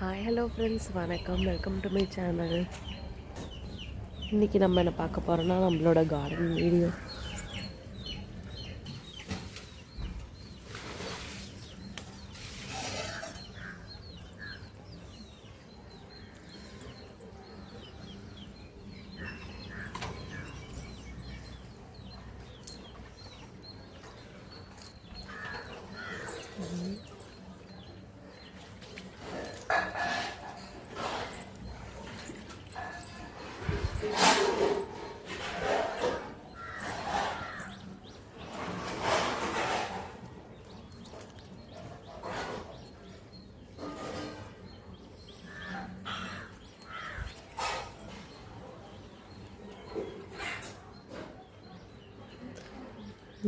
Hi hello friends வணக்கம். Welcome to my channel இன்றைக்கி நம்ம என்ன பார்க்க போகிறோன்னா நம்மளோட கார்டன் வீடியோ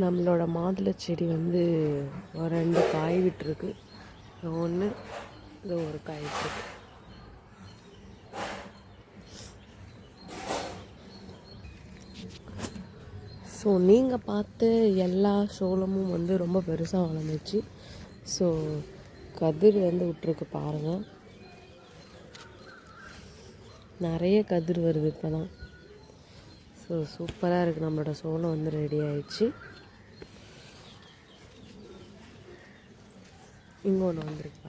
நம்மளோட மாதுளை செடி வந்து ஒரு ரெண்டு காய் விட்டுருக்கு. ஒன்று இது ஒரு காய் விட்டுருக்கு. ஸோ நீங்கள் பார்த்த எல்லா சோளமும் வந்து ரொம்ப பெருசாக வளர்ந்துச்சு. ஸோ கதிர் வந்து விட்டுருக்கு பாருங்கள் நிறைய கதிர் வருது இப்போ தான் ஸோ சூப்பராக இருக்குது நம்மளோட சோளம் வந்து ரெடி ஆயிடுச்சு. இங்கே ஒன்று வந்திருக்கு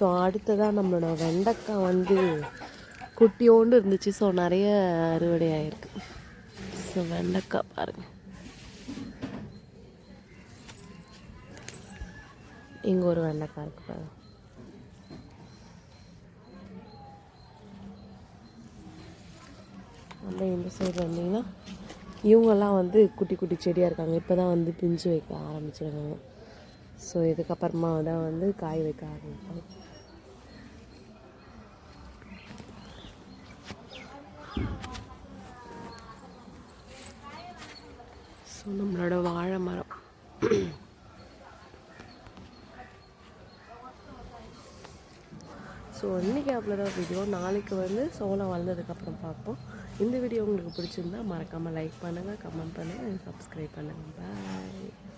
ஸோ அடுத்ததாக நம்மளோட வெண்டைக்காய் வந்து குட்டியோண்டு இருந்துச்சு. ஸோ நிறைய அறுவடை ஆகிருக்கு ஸோ வெண்டைக்காய் பாருங்க. இங்கே ஒரு வெண்டைக்காய் இருக்கு பாருங்க. அப்படியே இந்த சைடு வந்தீங்கன்னா இவங்கெல்லாம் வந்து குட்டி குட்டி செடியாக இருக்காங்க. இப்போ தான் வந்து பிஞ்சு வைக்க ஆரம்பிச்சிருக்காங்க. ஸோ இதுக்கப்புறமா தான் வந்து காய் வைக்க ஆரம்பிப்பாங்க. ஸோ நம்மளோட வாழை மரம். ஸோ இன்றைக்கி அவ்வளோதான் வீடியோ நாளைக்கு வந்து சோளம் வளர்ந்ததுக்கப்புறம் பார்ப்போம். இந்த வீடியோ உங்களுக்கு பிடிச்சிருந்தா மறக்காமல் லைக் பண்ணுங்கள் கமெண்ட் பண்ணுங்கள் சப்ஸ்கிரைப் பண்ணுங்கள் பாய்